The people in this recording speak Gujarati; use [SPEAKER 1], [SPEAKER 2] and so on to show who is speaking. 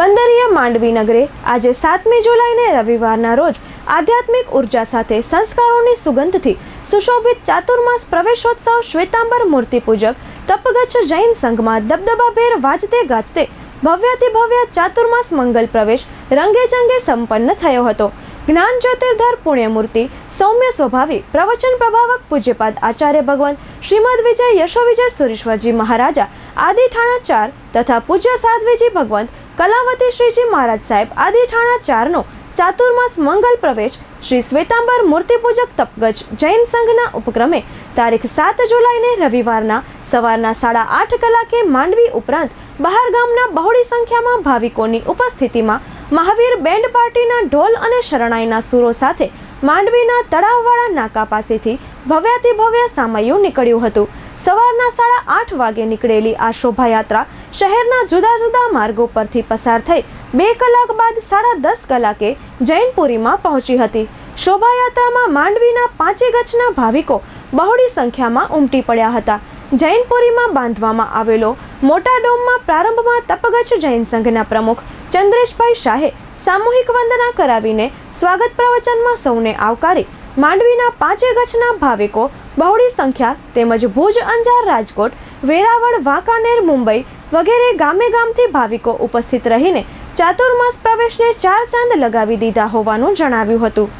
[SPEAKER 1] બંદરીય માંડવી નગરે આજે સાતમી જુલાઈને રવિવારના રોજ આધ્યાત્મિક ઊર્જા સાથે સંસ્કારોની સુગંધથી સુશોભિત ચાતુર્માસ પ્રવેશોત્સવ શ્વેતાંબર મૂર્તિ પૂજક તપગચ્છ જૈન સંઘમાં દબદબાભેર વાજતે ગાજતે ભવ્યાતિ ભવ્ય ચાતુર્માસ મંગલ પ્રવેશ રંગે ચંગે સંપન્ન થયો હતો. જ્ઞાન જ્યોતિર્ધર પુણ્યમૂર્તિ, સૌમ્ય સ્વભાવી, પ્રવચન પ્રભાવક પૂજ્યપાદ આચાર્ય ભગવાન શ્રીમદ વિજય યશો વિજય સુરેશ્વરજી મહારાજા, આદિ ઠાણા ચાર તથા પૂજ્ય સાધ્વીજી ભગવંત કલાવતી શ્રીજી મહારાજ સાહેબ આદિ ઠાણા ચારનો ચાતુર્માસ મંગલ પ્રવેશ શ્રી શ્વેતાંબર મૂર્તિપૂજક તપગજ જૈન સંઘના ઉપક્રમે તારીખ સાત જુલાઈને રવિવારના સવારના સાડા આઠ કલાકે માંડવી ઉપરાંત બહાર ગામના બહોળી સંખ્યામાં ભાવિકોની ઉપસ્થિતિમાં મહાવીર બેન્ડ પાર્ટીના ઢોલ અને શરણાઈના સૂરો સાથે માંડવીના તળાવવાળા નાકા પાસેથી ભવ્યાતિ ભવ્ય સામયું નીકળ્યું હતું. સવારના સાડા આઠ વાગે નીકળેલી આ શોભાયાત્રા શહેરના જુદા જુદા માર્ગો પરથી પસાર થઈ બે કલાક બાદ સાડા દસ કલાકે જૈનપુરીમાં પહોંચી હતી. શોભાયાત્રામાં માંડવીના પાંચે ગચના ભાવિકો બહોળી સંખ્યામાં ઉમટી પડ્યા હતા. જૈનપુરીમાં બાંધવામાં આવેલો મોટા ડોમમાં પ્રારંભમાં તપગચ્છ જૈન સંઘના પ્રમુખ ચંદ્રેશભાઈ શાહે સામૂહિક વંદના કરાવીને સ્વાગત પ્રવચનમાં સૌને આવકારી માંડવીના પાંચે ગચ્છના ભાવિકો બહોળી સંખ્યા તેમજ ભુજ, અંજાર, રાજકોટ, વેરાવળ, વાંકાનેર, મુંબઈ વગેરે ગામે ગામથી ભાવિકો ઉપસ્થિત રહીને ચાતુર્માસ પ્રવેશને ચાર ચાંદ લગાવી દીધા હોવાનું જણાવ્યું હતું.